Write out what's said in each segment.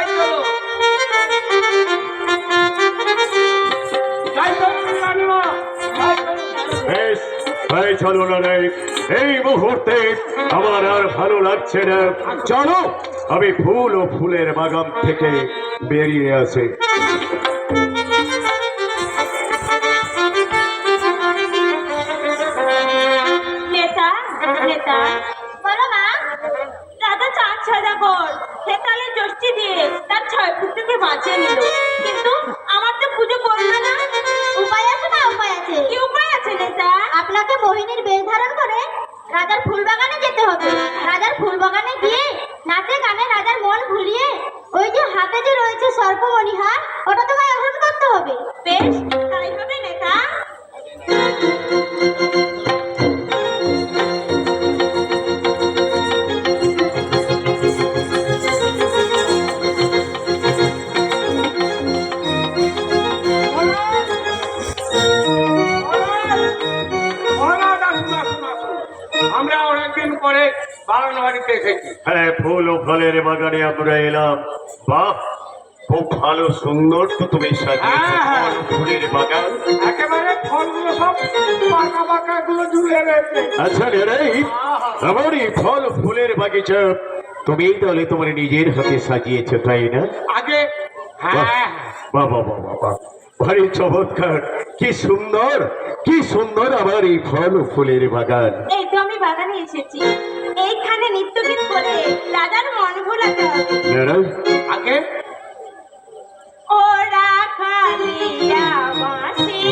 চলো তাই চলো না রে। এই মুহূর্তে আমার আর ভালো লাগছে না। চলো। আমি ফুল ও ফুলের বাগান থেকে বেরিয়ে আসি। নেতা নেতা। বলো মা। রাজা চাঁদ হেতালে দিয়ে তার ছয় পুত্রকে বাঁচিয়ে নিল। কিন্তু আমার তো পুজো করল না। উপায় আছে না উপায় আছে? কি উপায় আছে নেতা আপনাকে মোহিনীর বেশ ধারণ করে রাজার ফুল বাগানে যেতে হবে। রাজার ফুল বাগানে গিয়ে নাচে গানে রাজার মন ভুলিয়ে ওই যে হাতে যে রয়েছে সর্পমণিহার ওটা তোমায় গ্রহণ করতে হবে। বেশ আমরা অনেকদিন পরে বাগান বাড়িতে এসেছি। হ্যাঁ ফুল ও ফলের বাগানে আমরা এলাম। বাহ খুব ভালো সুন্দর তো তুমি হ্যাঁ, হ্যাঁ। ফুলের বাগান। একেবারে ফলগুলো সব পাকা পাকা গুলো ঝুলে রয়েছে। আচ্ছা রে আমার এই ফল ফুলের বাগিচা। তুমি তাহলে তোমার নিজের হাতে সাজিয়েছো তাই না? আগে হ্যাঁ বাবা বাবা বাবা ভারী চমৎকার। কি সুন্দর কি সুন্দর আমার এই ফল ফুলের বাগান। এই বাগানে এসেছি। এইখানে নিত্য গীত করে দাদার মন ভোলাতে আগে। ওরা খালিয়া বাসি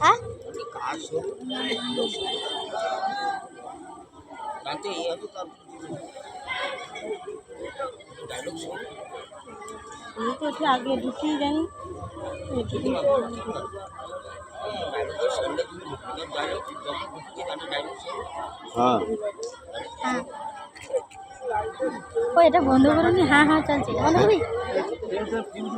হ্যাঁ জানতে এই হবে তার আমি তো ওটা আগে ঢুকিয়ে জানি হ্যাঁ ও এটা বন্ধ করুন হ্যাঁ হ্যাঁ চলছে। বন্ধ করবি